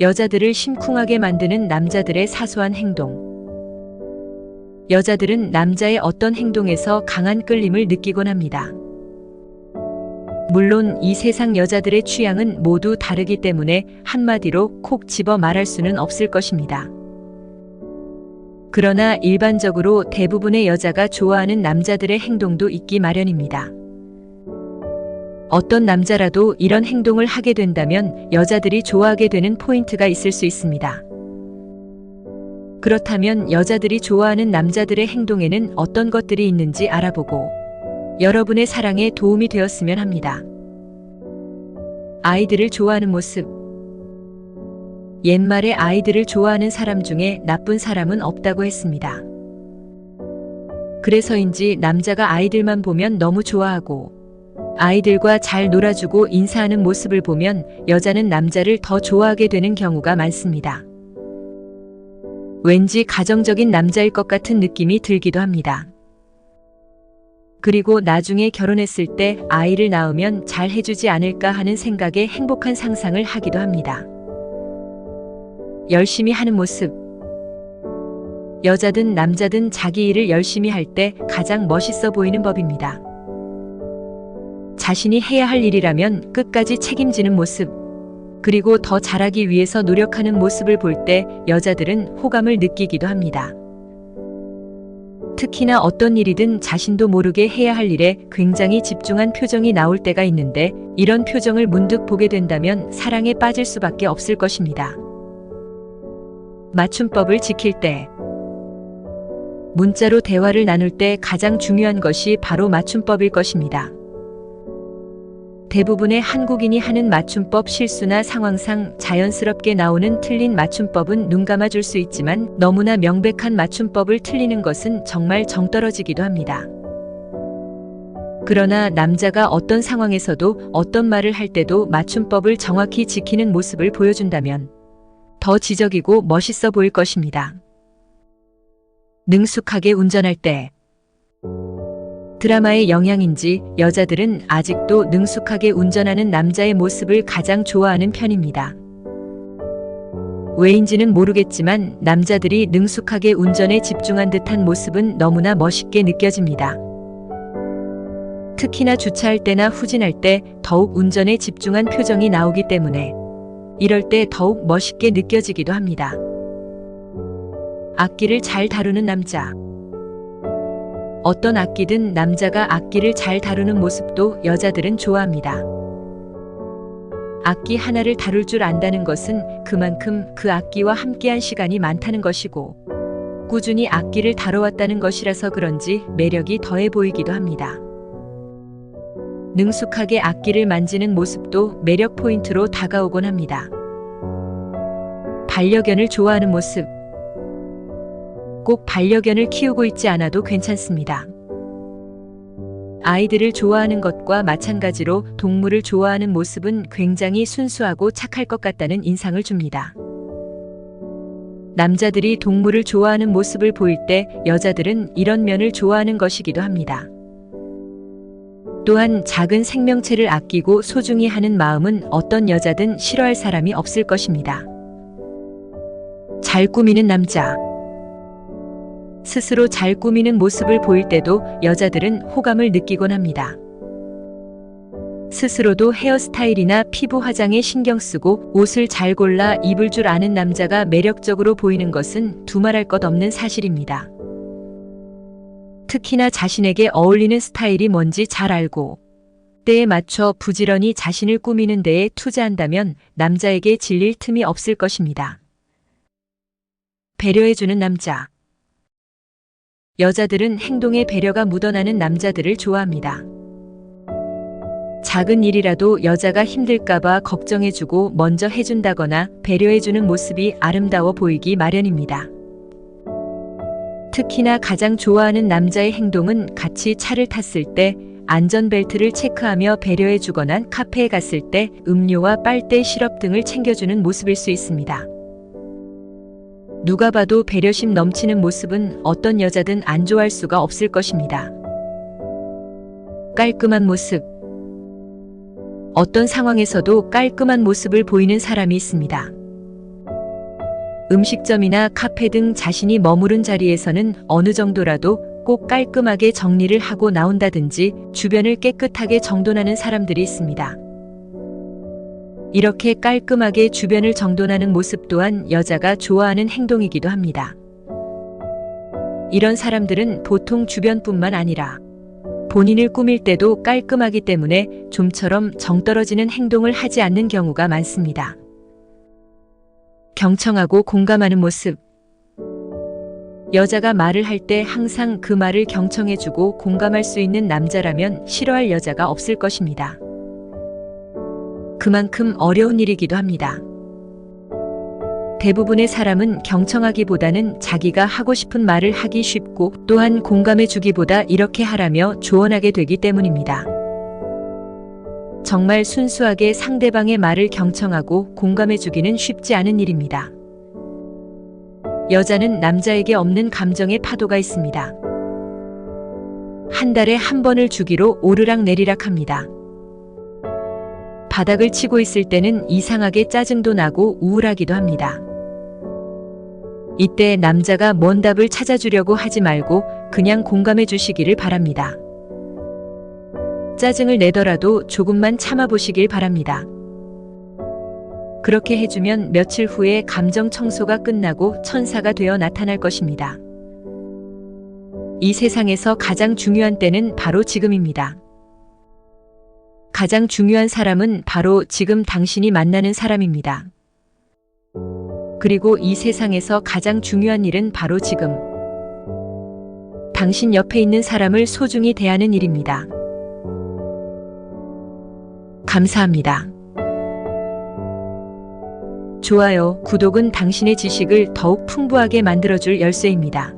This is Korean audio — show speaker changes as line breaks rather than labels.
여자들을 심쿵하게 만드는 남자들의 사소한 행동. 여자들은 남자의 어떤 행동에서 강한 끌림을 느끼곤 합니다. 물론 이 세상 여자들의 취향은 모두 다르기 때문에 한마디로 콕 집어 말할 수는 없을 것입니다. 그러나 일반적으로 대부분의 여자가 좋아하는 남자들의 행동도 있기 마련입니다. 어떤 남자라도 이런 행동을 하게 된다면 여자들이 좋아하게 되는 포인트가 있을 수 있습니다. 그렇다면 여자들이 좋아하는 남자들의 행동에는 어떤 것들이 있는지 알아보고 여러분의 사랑에 도움이 되었으면 합니다. 아이들을 좋아하는 모습. 옛말에 아이들을 좋아하는 사람 중에 나쁜 사람은 없다고 했습니다. 그래서인지 남자가 아이들만 보면 너무 좋아하고 아이들과 잘 놀아주고 인사하는 모습을 보면 여자는 남자를 더 좋아하게 되는 경우가 많습니다. 왠지 가정적인 남자일 것 같은 느낌이 들기도 합니다. 그리고 나중에 결혼했을 때 아이를 낳으면 잘 해주지 않을까 하는 생각에 행복한 상상을 하기도 합니다. 열심히 하는 모습. 여자든 남자든 자기 일을 열심히 할 때 가장 멋있어 보이는 법입니다. 자신이 해야 할 일이라면 끝까지 책임지는 모습. 그리고 더 잘하기 위해서 노력하는 모습을 볼 때 여자들은 호감을 느끼기도 합니다. 특히나 어떤 일이든 자신도 모르게 해야 할 일에 굉장히 집중한 표정이 나올 때가 있는데 이런 표정을 문득 보게 된다면 사랑에 빠질 수밖에 없을 것입니다. 맞춤법을 지킬 때 문자로 대화를 나눌 때 가장 중요한 것이 바로 맞춤법일 것입니다. 대부분의 한국인이 하는 맞춤법 실수나 상황상 자연스럽게 나오는 틀린 맞춤법은 눈 감아줄 수 있지만 너무나 명백한 맞춤법을 틀리는 것은 정말 정떨어지기도 합니다. 그러나 남자가 어떤 상황에서도 어떤 말을 할 때도 맞춤법을 정확히 지키는 모습을 보여준다면 더 지적이고 멋있어 보일 것입니다. 능숙하게 운전할 때 드라마의 영향인지 여자들은 아직도 능숙하게 운전하는 남자의 모습을 가장 좋아하는 편입니다. 왜인지는 모르겠지만 남자들이 능숙하게 운전에 집중한 듯한 모습은 너무나 멋있게 느껴집니다. 특히나 주차할 때나 후진할 때 더욱 운전에 집중한 표정이 나오기 때문에 이럴 때 더욱 멋있게 느껴지기도 합니다. 악기를 잘 다루는 남자. 어떤 악기든 남자가 악기를 잘 다루는 모습도 여자들은 좋아합니다. 악기 하나를 다룰 줄 안다는 것은 그만큼 그 악기와 함께한 시간이 많다는 것이고 꾸준히 악기를 다뤄왔다는 것이라서 그런지 매력이 더해 보이기도 합니다. 능숙하게 악기를 만지는 모습도 매력 포인트로 다가오곤 합니다. 반려견을 좋아하는 모습. 꼭 반려견을 키우고 있지 않아도 괜찮습니다. 아이들을 좋아하는 것과 마찬가지로 동물을 좋아하는 모습은 굉장히 순수하고 착할 것 같다는 인상을 줍니다. 남자들이 동물을 좋아하는 모습을 보일 때 여자들은 이런 면을 좋아하는 것이기도 합니다. 또한 작은 생명체를 아끼고 소중히 하는 마음은 어떤 여자든 싫어할 사람이 없을 것입니다. 잘 꾸미는 남자. 스스로 잘 꾸미는 모습을 보일 때도 여자들은 호감을 느끼곤 합니다. 스스로도 헤어스타일이나 피부 화장에 신경 쓰고 옷을 잘 골라 입을 줄 아는 남자가 매력적으로 보이는 것은 두말할 것 없는 사실입니다. 특히나 자신에게 어울리는 스타일이 뭔지 잘 알고 때에 맞춰 부지런히 자신을 꾸미는 데에 투자한다면 남자에게 질릴 틈이 없을 것입니다. 배려해주는 남자. 여자들은 행동에 배려가 묻어나는 남자들을 좋아합니다. 작은 일이라도 여자가 힘들까봐 걱정해주고 먼저 해준다거나 배려해주는 모습이 아름다워 보이기 마련입니다. 특히나 가장 좋아하는 남자의 행동은 같이 차를 탔을 때 안전벨트를 체크하며 배려해주거나 카페에 갔을 때 음료와 빨대, 시럽 등을 챙겨주는 모습일 수 있습니다. 누가 봐도 배려심 넘치는 모습은 어떤 여자든 안 좋아할 수가 없을 것입니다. 깔끔한 모습. 어떤 상황에서도 깔끔한 모습을 보이는 사람이 있습니다. 음식점이나 카페 등 자신이 머무른 자리에서는 어느 정도라도 꼭 깔끔하게 정리를 하고 나온다든지 주변을 깨끗하게 정돈하는 사람들이 있습니다. 이렇게 깔끔하게 주변을 정돈하는 모습 또한 여자가 좋아하는 행동이기도 합니다. 이런 사람들은 보통 주변뿐만 아니라 본인을 꾸밀 때도 깔끔하기 때문에 좀처럼 정떨어지는 행동을 하지 않는 경우가 많습니다. 경청하고 공감하는 모습. 여자가 말을 할 때 항상 그 말을 경청해주고 공감할 수 있는 남자라면 싫어할 여자가 없을 것입니다. 그만큼 어려운 일이기도 합니다. 대부분의 사람은 경청하기보다는 자기가 하고 싶은 말을 하기 쉽고 또한 공감해주기보다 이렇게 하라며 조언하게 되기 때문입니다. 정말 순수하게 상대방의 말을 경청하고 공감해주기는 쉽지 않은 일입니다. 여자는 남자에게 없는 감정의 파도가 있습니다. 한 달에 한 번을 주기로 오르락 내리락 합니다. 바닥을 치고 있을 때는 이상하게 짜증도 나고 우울하기도 합니다. 이때 남자가 뭔 답을 찾아주려고 하지 말고 그냥 공감해 주시기를 바랍니다. 짜증을 내더라도 조금만 참아보시길 바랍니다. 그렇게 해주면 며칠 후에 감정 청소가 끝나고 천사가 되어 나타날 것입니다. 이 세상에서 가장 중요한 때는 바로 지금입니다. 가장 중요한 사람은 바로 지금 당신이 만나는 사람입니다. 그리고 이 세상에서 가장 중요한 일은 바로 지금 당신 옆에 있는 사람을 소중히 대하는 일입니다. 감사합니다. 좋아요, 구독은 당신의 지식을 더욱 풍부하게 만들어줄 열쇠입니다.